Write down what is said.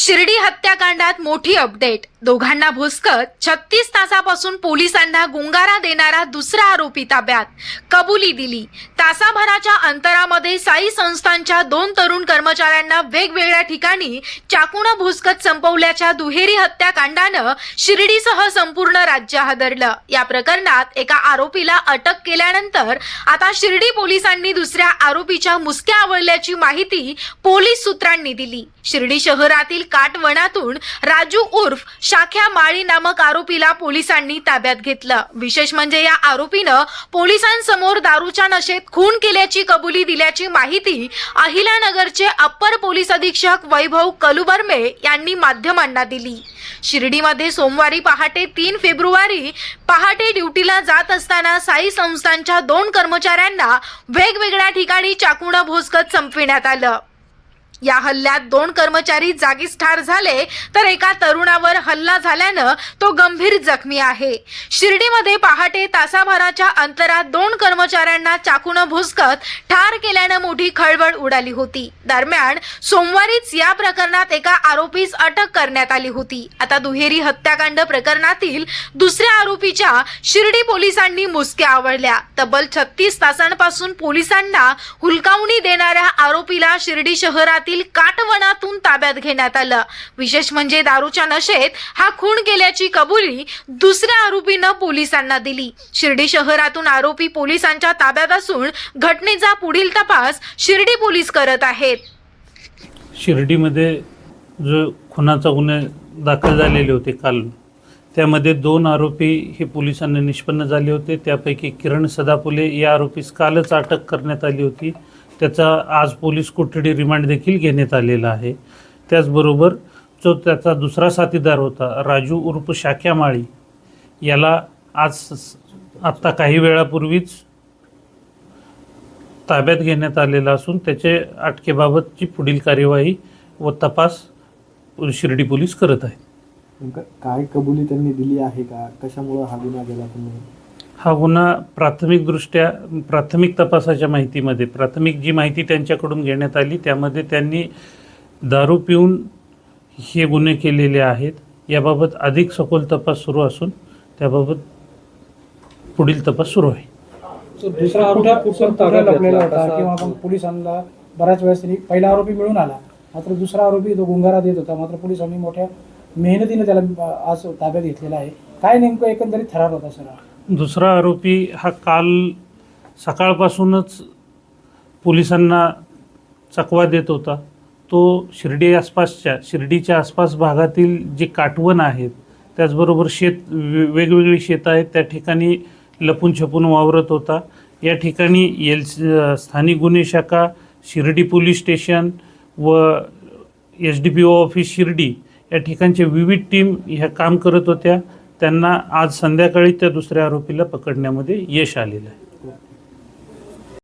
शिर्डी हत्याकांडात मोठी अपडेट. दोघांना भुसकत छत्तीस तासापासून पोलिसांना गुंगारा देणारा दुसरा आरोपी ताब्यात. कबुली दिली. तासाभराच्या अंतरामध्ये साई संस्थांच्या दोन तरुण कर्मचाऱ्यांना वेगवेगळ्या ठिकाणी चाकून भुसकत संपवल्याच्या दुहेरी हत्याकांडानं शिर्डीसह संपूर्ण राज्य हादरलं. या प्रकरणात एका आरोपीला अटक केल्यानंतर आता शिर्डी पोलिसांनी दुसऱ्या आरोपीच्या मुसक्या आवळल्याची माहिती पोलीस सूत्रांनी दिली. शिर्डी शहरातील काटवणातून राजू उर्फ शाख्या माळी नामक आरोपीला पोलिसांनी ताब्यात घेतलं. विशेष म्हणजे या आरोपीनं पोलिसांसमोर दारूच्या नशेत खून केल्याची कबुली दिल्याची माहिती अहिलानगरचे अप्पर पोलीस अधीक्षक वैभव कलुबर्मे यांनी माध्यमांना दिली. शिर्डीमध्ये सोमवारी पहाटे तीन फेब्रुवारी पहाटे ड्युटीला जात असताना साई संस्थांच्या दोन कर्मचाऱ्यांना वेगवेगळ्या ठिकाणी चाकूनं भोसकत संपविण्यात आलं. या हल्ल्यात दोन कर्मचारी जागीच ठार झाले तर एका तरुणावर हल्ला झाल्यानं तो गंभीर जखमी आहे. शिर्डीमध्ये पहाटे तासाभराच्या अंतरात दोन कर्मचाऱ्यांना चाकूनं भुसकत ठार केल्यानं मोठी खळबळ उडाली होती. दरम्यान सोमवारीच या प्रकरणात एका आरोपीस अटक करण्यात आली होती. आता दुहेरी हत्याकांड प्रकरणातील दुसऱ्या आरोपीच्या शिर्डी पोलिसांनी मुसक्या आवडल्या. तब्बल छत्तीस तासांपासून पोलिसांना हुलकावणी देणाऱ्या आरोपीला शिर्डी शहरातील काटवनातून ताब्यात घेण्यात आलं. विशेष म्हणजे दारूच्या नशेत हा खून केल्याची कबुली दुसऱ्या आरोपीनं पोलिसांना दिली. शिर्डी शहरातून आरोपी पोलिसांच्या ताब्यात असून घटनेचा पुढील तपास शिर्डी पोलीस करत आहेत. शिर्डीमध्ये जो खुनाचा गुन्हे दाखल झालेले होते काल त्यामध्ये दोन आरोपी हे पोलिसांना निष्पन्न झाले होते. त्यापैकी किरण सदापुले या आरोपीस कालच अटक करण्यात आली होती. त्याचा आज पोलीस कोठडी रिमांड देखील घेण्यात आलेला आहे. त्याचबरोबर जो त्याचा दुसरा साथीदार होता राजू उर्फ शाक्यामाळी याला आज आत्ता काही वेळापूर्वीच ताब्यात घेण्यात आलेला असून त्याचे अटकेबाबतची पुढील कार्यवाही व तपास शिर्डी पोलीस करत आहेत. काय कबुली त्यांनी दिली आहे का? कशामुळं हा गुन्हा गेला तुम्ही? हा गुन्हा प्राथमिकदृष्ट्या प्राथमिक तपासाच्या माहितीमध्ये प्राथमिक जी माहिती त्यांच्याकडून घेण्यात आली त्यामध्ये त्यांनी दारू पिऊन हे गुन्हे केलेले आहेत. याबाबत अधिक सखोल तपास सुरू असून त्याबाबत पुढील तपास सुरू आहे. दुसरा आरोपी मग पोलिसांना बऱ्याच वेळेस त्यांनी पहिला आरोपी मिळून आला. मात्र दुसरा आरोपी तो गुंगारा देत होता. मात्र पोलिसांनी मोठ्या मेहनतीने त्याला आज ताब्यात घेतलेला आहे. काय नेमकं एकंदरीत ठराव होता सर? हा? दुसरा आरोपी हा काल सकाळपासूनच पोलिसांना चकवा देत होता. तो शिर्डी आसपासच्या शिर्डीच्या आसपास भागातील जे काटवण आहेत त्याचबरोबर शेत वेगवेगळी शेतं आहेत त्या ठिकाणी लपून छपून वावरत होता. या ठिकाणी एल स्थानिक गुन्हे शाखा शिर्डी पोलीस स्टेशन व S D P O office Shirdi या ठिकाणचे विविध टीम ह्या काम करत होत्या. त्यांना आज संध्याकाळी त्या दुसऱ्या आरोपीला पकडण्यामध्ये यश आलेलं आहे.